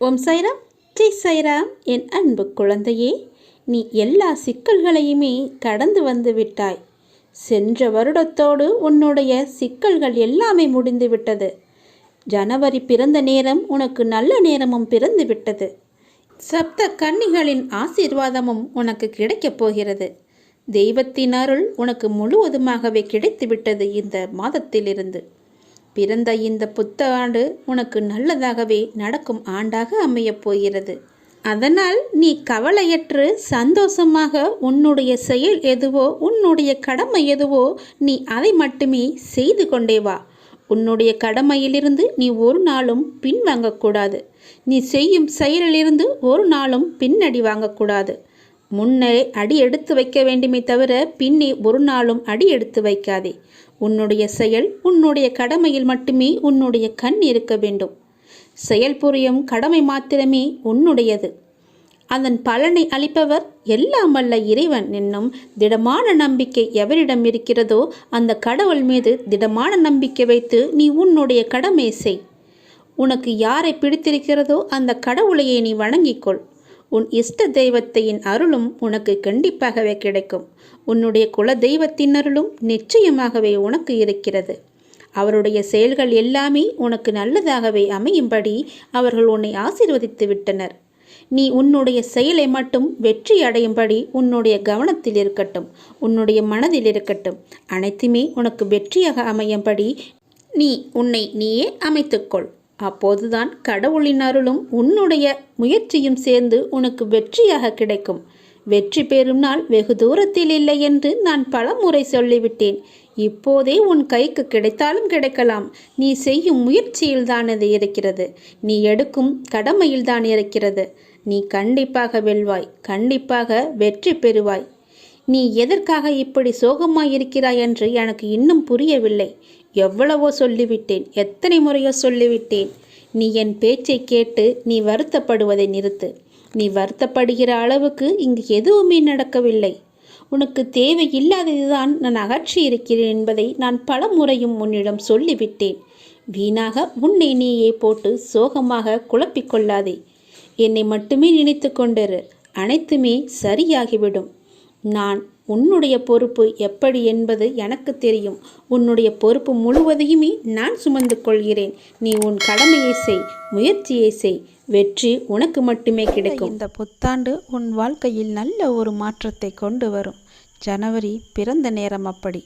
ஓம் சைராம் ஜெய் சைராம் என் அன்பு குழந்தையே நீ எல்லா சிக்கல்களையுமே கடந்து வந்து விட்டாய். சென்ற வருடத்தோடு உன்னுடைய சிக்கல்கள் எல்லாமே முடிந்து விட்டது. ஜனவரி பிறந்த நேரம் உனக்கு நல்ல நேரமும் பிறந்து விட்டது. சப்த கன்னிகளின் ஆசீர்வாதமும் உனக்கு கிடைக்கப் போகிறது. தெய்வத்தின் அருள் உனக்கு முழுவதுமாகவே கிடைத்துவிட்டது இந்த மாதத்திலிருந்து. பிறந்த இந்த புத்தாண்டு உனக்கு நல்லதாகவே நடக்கும் ஆண்டாக அமையப் போகிறது. அதனால் நீ கவலையற்று சந்தோஷமாக உன்னுடைய செயல் எதுவோ உன்னுடைய கடமை எதுவோ நீ அதை மட்டுமே செய்து கொண்டே வா. உன்னுடைய கடமையிலிருந்து நீ ஒரு நாளும் பின்வாங்கக்கூடாது நீ செய்யும் செயலிலிருந்து ஒரு நாளும் பின்னடி வாங்கக்கூடாது முன்னே அடி எடுத்து வைக்க வேண்டுமே தவிர பின்னே ஒரு நாளும் அடி எடுத்து வைக்காதே. உன்னுடைய செயல் உன்னுடைய கடமையில் மட்டுமே உன்னுடைய கண் இருக்க வேண்டும். செயல் புரியும் கடமை மாத்திரமே உன்னுடையது. அதன் பலனை அளிப்பவர் எல்லாம் அல்ல இறைவன் என்னும் திடமான நம்பிக்கை எவரிடம் இருக்கிறதோ அந்த கடவுள் மீது திடமான நம்பிக்கை வைத்து நீ உன்னுடைய கடமை செய். உனக்கு யாரை பிடித்திருக்கிறதோ அந்த கடவுளையே நீ வணங்கிக்கொள். உன் இஷ்ட தெய்வத்தையின் அருளும் உனக்கு கண்டிப்பாகவே கிடைக்கும். உன்னுடைய குல தெய்வத்தின் அருளும் நிச்சயமாகவே உனக்கு இருக்கிறது. அவருடைய செயல்கள் எல்லாமே உனக்கு நல்லதாகவே அமையும்படி அவர்கள் உன்னை ஆசீர்வதித்து விட்டனர். நீ உன்னுடைய செயலை மட்டும் வெற்றி அடையும்படி உன்னுடைய கவனத்தில் இருக்கட்டும் உன்னுடைய மனதில் இருக்கட்டும். அனைத்துமே உனக்கு வெற்றியாக அமையும்படி நீ உன்னை நீயே அமைத்துக்கொள். அப்போதுதான் கடவுளின் அருளும் உன்னுடைய முயற்சியும் சேர்ந்து உனக்கு வெற்றியாக கிடைக்கும். வெற்றி பெறும் நாள் வெகு தூரத்தில் இல்லை என்று நான் பல முறை சொல்லிவிட்டேன். இப்போதே உன் கைக்கு கிடைத்தாலும் கிடைக்கலாம். நீ செய்யும் முயற்சியில்தான் அது இருக்கிறது. நீ எடுக்கும் கடமையில் தான் இருக்கிறது. நீ கண்டிப்பாக வெல்வாய். கண்டிப்பாக வெற்றி பெறுவாய். நீ எதற்காக இப்படி சோகமாயிருக்கிறாய் என்று எனக்கு இன்னும் புரியவில்லை. எவ்வளவோ சொல்லிவிட்டேன் எத்தனை முறையோ சொல்லிவிட்டேன். நீ என் பேச்சை கேட்டு நீ வருத்தப்படுவதை நிறுத்து. நீ வருத்தப்படுகிற அளவுக்கு இங்கு எதுவுமே நடக்கவில்லை. உனக்கு தேவையில்லாததுதான் நான் அகற்றி இருக்கிறேன் என்பதை நான் பல முறையும் உன்னிடம் சொல்லிவிட்டேன். வீணாக உன்னை நீயே போட்டு சோகமாக குழப்பிக்கொள்ளாதே என்னை மட்டுமே நினைத்து கொண்டிரு. அனைத்துமே சரியாகிவிடும். நான் உன்னுடைய பொறுப்பு எப்படி என்பது எனக்கு தெரியும். உன்னுடைய பொறுப்பு முழுவதையுமே நான் சுமந்து கொள்கிறேன். நீ உன் கடமையை செய் முயற்சியை செய். வெற்றி உனக்கு மட்டுமே கிடைக்கும். இந்த புத்தாண்டு உன் வாழ்க்கையில் நல்ல ஒரு மாற்றத்தை கொண்டு வரும். ஜனவரி பிறந்த நேரம் அப்படி.